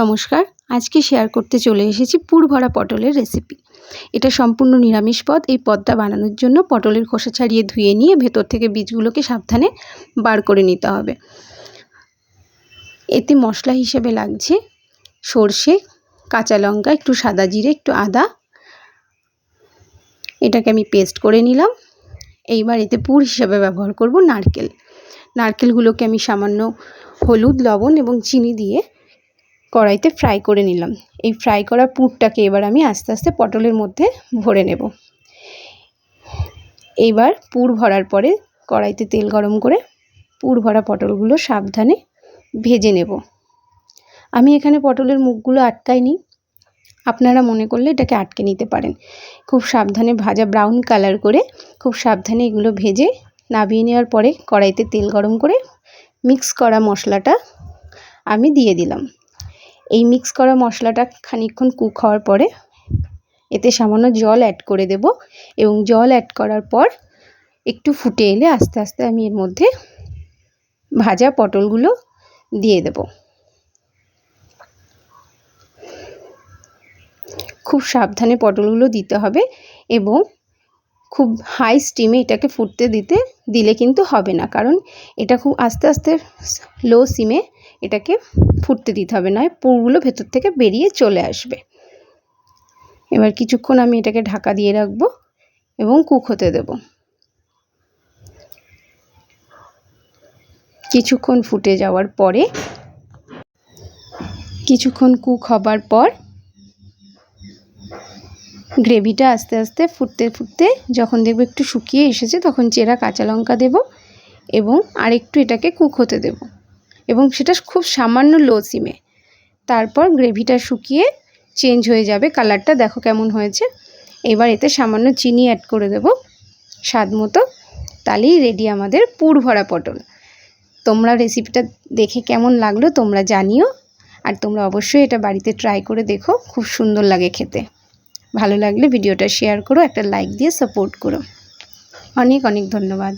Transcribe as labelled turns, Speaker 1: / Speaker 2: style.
Speaker 1: নমস্কার, আজকে শেয়ার করতে চলে এসেছি পুর ভরা পটলের রেসিপি এটা সম্পূর্ণ নিরামিষ পদ, এই পদটা বানানোর জন্য পটলের খোসা ছাড়িয়ে ধুয়ে নিয়ে ভেতর থেকে বীজগুলোকে সাবধানে বার করে নিতে হবে। এতে মশলা হিসেবে লাগছে সর্ষে, কাঁচা লঙ্কা, একটু সাদা জিরে, একটু আদা। এটাকে আমি পেস্ট করে নিলাম। এইবার এতে পুর হিসেবে ব্যবহার করব নারকেল। নারকেলগুলোকে আমি সামান্য হলুদ, লবণ এবং চিনি দিয়ে কড়াইতে ফ্রাই করে নিলাম। এই ফ্রাই করা পুরটাকে এবার আমি আস্তে আস্তে পটলের মধ্যে ভরে নেব। এইবার পুর ভরার পরে কড়াইতে তেল গরম করে পুর ভরা পটলগুলো সাবধানে ভেজে নেব। আমি এখানে পটলের মুখগুলো আটকাইনি। আপনারা মনে করলে এটাকে আটকে নিতে পারেন। খুব সাবধানে ভাজা ব্রাউন কালার করে খুব সাবধানে এগুলো ভেজে নাবিয়ে নেওয়ার পরে কড়াইতে তেল গরম করে মিক্স করা মশলাটা আমি দিয়ে দিলাম। এই মিক্স করা মশলাটা খানিকক্ষণ কুক হওয়ার পরে এতে সামান্য জল অ্যাড করে দেব এবং জল অ্যাড করার পর একটু ফুটে এলে আস্তে আস্তে আমি এর মধ্যে ভাজা পটলগুলো দিয়ে দেব। খুব সাবধানে পটলগুলো দিতে হবে এবং খুব হাই স্টিমে এটাকে ফুটতে দিতে দিলে কিন্তু হবে না। কারণ এটা খুব আস্তে আস্তে লো সিমে এটাকে ফুটতে দিতে হবে নয় পুরগুলো ভেতর থেকে বেরিয়ে চলে আসবে। এবার কিছুক্ষণ আমি এটাকে ঢাকা দিয়ে রাখব এবং কুক হতে দেব। কিছুক্ষণ ফুটে যাওয়ার পরে, কিছুক্ষণ কুক হবার পর গ্রেভিটা আস্তে আস্তে ফুটতে ফুটতে যখন দেখব একটু শুকিয়ে এসেছে, তখন চেরা কাঁচা লঙ্কা দেব এবং আরেকটু এটাকে কুক হতে দেব। এবং সেটা খুব সামান্য লো সিমে তারপর গ্রেভিটা শুকিয়ে চেঞ্জ হয়ে যাবে কালারটা দেখো কেমন হয়েছে। এবার এতে সামান্য চিনি অ্যাড করে দেব। স্বাদ মতো। তাহলেই রেডি আমাদের পুর ভরা পটল। তোমরা রেসিপিটা দেখে কেমন লাগল তোমরা জানিও। আর তোমরা অবশ্যই এটা বাড়িতে ট্রাই করে দেখো, খুব সুন্দর লাগে খেতে। ভালো লাগলে ভিডিওটা শেয়ার করো একটা লাইক দিয়ে সাপোর্ট করো। অনেক অনেক ধন্যবাদ।